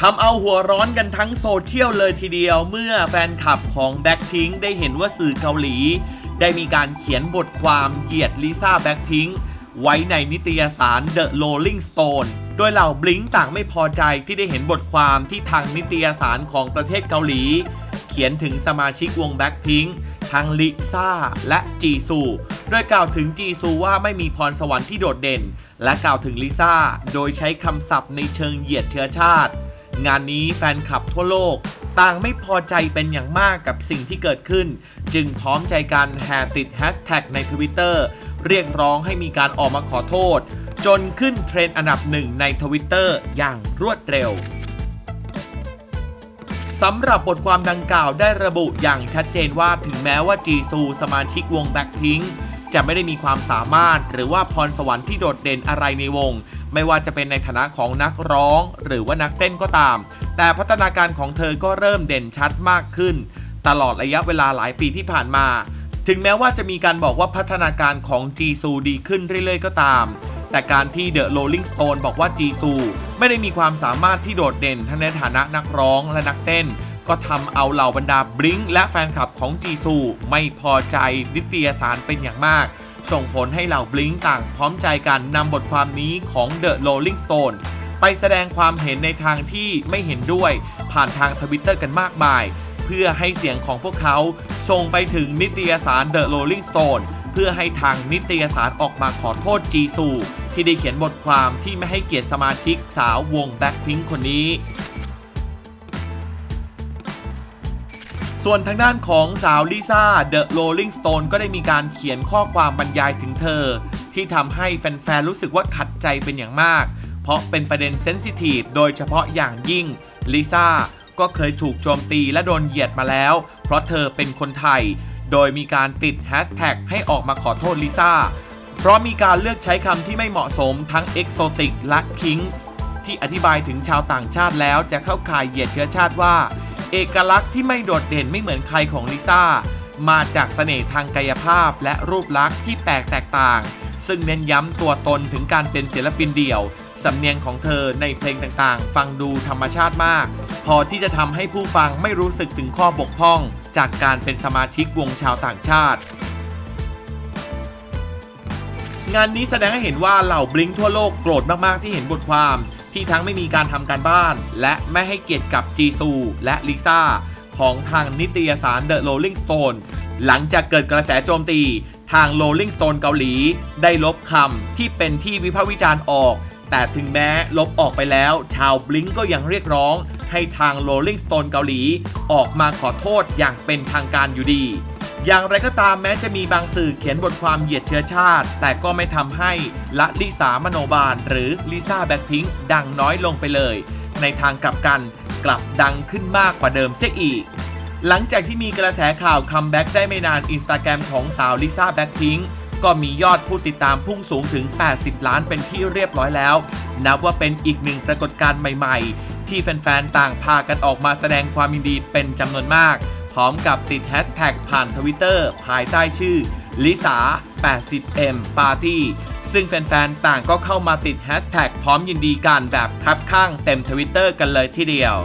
ทำเอาหัวร้อนกันทั้งโซเชียลเลยทีเดียวเมื่อแฟนคลับของแบ็คพิงได้เห็นว่าสื่อเกาหลี ได้มีการเขียนบทความเหยียดลิซ่าแบ็คพิงไว้ในนิตยสาร The Rolling Stone โดยเหล่าบลิงต่างไม่พอใจที่ได้เห็นบทความที่ทางนิตยสารของประเทศเกาหลี เขียนถึงสมาชิกวง Blackpink ทั้งลิซ่าและจีซูโดยกล่าวถึงจีซูว่าไม่มีพรสวรรค์ที่โดดเด่น และกล่าวถึงลิซ่าโดยใช้คำศัพท์ในเชิงเหยียดเชื้อชาติ งานนี้แฟนคลับทั่วโลก ต่างไม่พอใจเป็นอย่างมากกับสิ่งที่เกิดขึ้น จึงพร้อมใจกันแห่ติดแฮชแท็กในทวิตเตอร์เรียกร้องให้มีการออกมาขอโทษ จนขึ้นเทรนด์อันดับหนึ่งในทวิตเตอร์อย่างรวดเร็ว สำหรับบทความดังกล่าวได้ระบุอย่างชัดเจนว่าถึงแม้ว่าจีซูสมาชิกวง Blackpink จะไม่ได้มีความสามารถ หรือว่าพรสวรรค์ที่โดดเด่นอะไรในวง ไม่ว่าจะเป็นในฐานะของนักร้อง หรือว่านักเต้นก็ตาม แต่พัฒนาการของเธอก็เริ่มเด่นชัดมากขึ้น ตลอดระยะเวลาหลายปีที่ผ่านมา ถึงแม้ว่าจะมีการบอกว่าพัฒนาการของจีซูดีขึ้นเรื่อยๆ ก็ตาม แต่การที่ The Rolling Stone บอกว่าจีซู ไม่ได้มีความสามารถที่โดดเด่นทั้งในฐานะนักร้องและนักเต้น ก็ทำเอาเหล่าบรรดาบลิงและแฟนคลับของจีซู ไม่พอใจนิตยสารเป็นอย่างมาก ส่งผลให้เหล่าบลิงต่างพร้อมใจกันนำบทความนี้ของ The Rolling Stone ไปแสดงความเห็นในทางที่ไม่เห็นด้วย ผ่านทางทวิตเตอร์กันมากมาย เพื่อให้เสียงของพวกเขาส่งไปถึงนิตยสาร The Rolling Stone เพื่อให้ทางนิตยสารออกมาขอโทษจีซู ที่ได้เขียนบทความที่ไม่ให้เกียรติสมาชิกสาววง Blackpink คนนี้ ส่วนทางด้านของสาวลิซ่า The Rolling Stone ก็ได้มีการเขียนข้อความบรรยายถึงเธอ ที่ทำให้แฟนๆรู้สึกว่าขัดใจเป็นอย่างมาก เพราะเป็นประเด็นเซนซิทีฟโดยเฉพาะอย่างยิ่งลิซ่าก็เคยถูกโจมตีและโดนเหยียดมาแล้ว เพราะเธอเป็นคนไทย โดยมีการติดแฮชแท็กให้ออกมาขอโทษลิซ่า เพราะมีการเลือกใช้คำที่ไม่เหมาะสมทั้ง Exotic และ Kings ที่อธิบายถึงชาวต่างชาติแล้วจะเข้าข่ายเหยียดเชื้อชาติว่า เอกลักษณ์ที่ไม่โดดเด่นไม่เหมือนใครของลิซ่า มาจากเสน่ห์ทางกายภาพและรูปลักษณ์ที่แปลกแตกต่าง ซึ่งเน้นย้ำตัวตนถึงการเป็นศิลปินเดี่ยว สำเนียงของเธอในเพลงต่างๆ ฟังดูธรรมชาติมาก พอที่จะทำให้ผู้ฟังไม่รู้สึกถึงข้อบกพร่อง จากการเป็นสมาชิกวงชาวต่างชาติ งานนี้แสดงให้เห็นว่าเหล่าบลิงทั่วโลกโกรธมากๆที่เห็นบทความ ที่ทั้งไม่มีการทำการบ้าน และไม่ให้เกียรติกับจีซูและลิซ่าของทางนิตยสาร The Rolling Stone หลังจากเกิดกระแสโจมตี ทาง Rolling Stone เกาหลี ได้ลบคำที่เป็นที่วิพากษ์วิจารณ์ออก แต่ถึงแม้ลบออกไปแล้ว ชาวบลิงก็ยังเรียกร้อง ให้ทาง Rolling Stone เกาหลี ออกมาขอโทษอย่างเป็นทางการอยู่ดี อย่างไรก็ตามแม้จะมีบางสื่อเขียนบทความเหยียดเชื้อชาติ แต่ก็ไม่ทำให้ละลิสามโนบาล หรือลิซ่าแบ็คพิงค์ดังน้อยลงไปเลย ในทางกลับกันกลับดังขึ้นมากกว่าเดิมเสียอีกหลังจากที่มีกระแสข่าวคัมแบ็กได้ไม่นานอินสตาแกรมของสาวลิซ่าแบ็คพิงค์ ก็มียอดผู้ติดตามพุ่งสูงถึง 80 ล้านเป็นที่เรียบร้อยแล้ว นับว่าเป็นอีกหนึ่งปรากฏการณ์ใหม่ๆ ที่แฟนๆ ต่างพากันออกมาแสดงความยินดีเป็นจำนวนมาก พร้อมกับติดแฮชแท็กผ่านทวิตเตอร์ภายใต้ชื่อลิสา 80M Party ซึ่งแฟนๆ ต่างก็เข้ามาติดแฮชแท็กพร้อมยินดีกันแบบคับข้างเต็มทวิตเตอร์กันเลยทีเดียว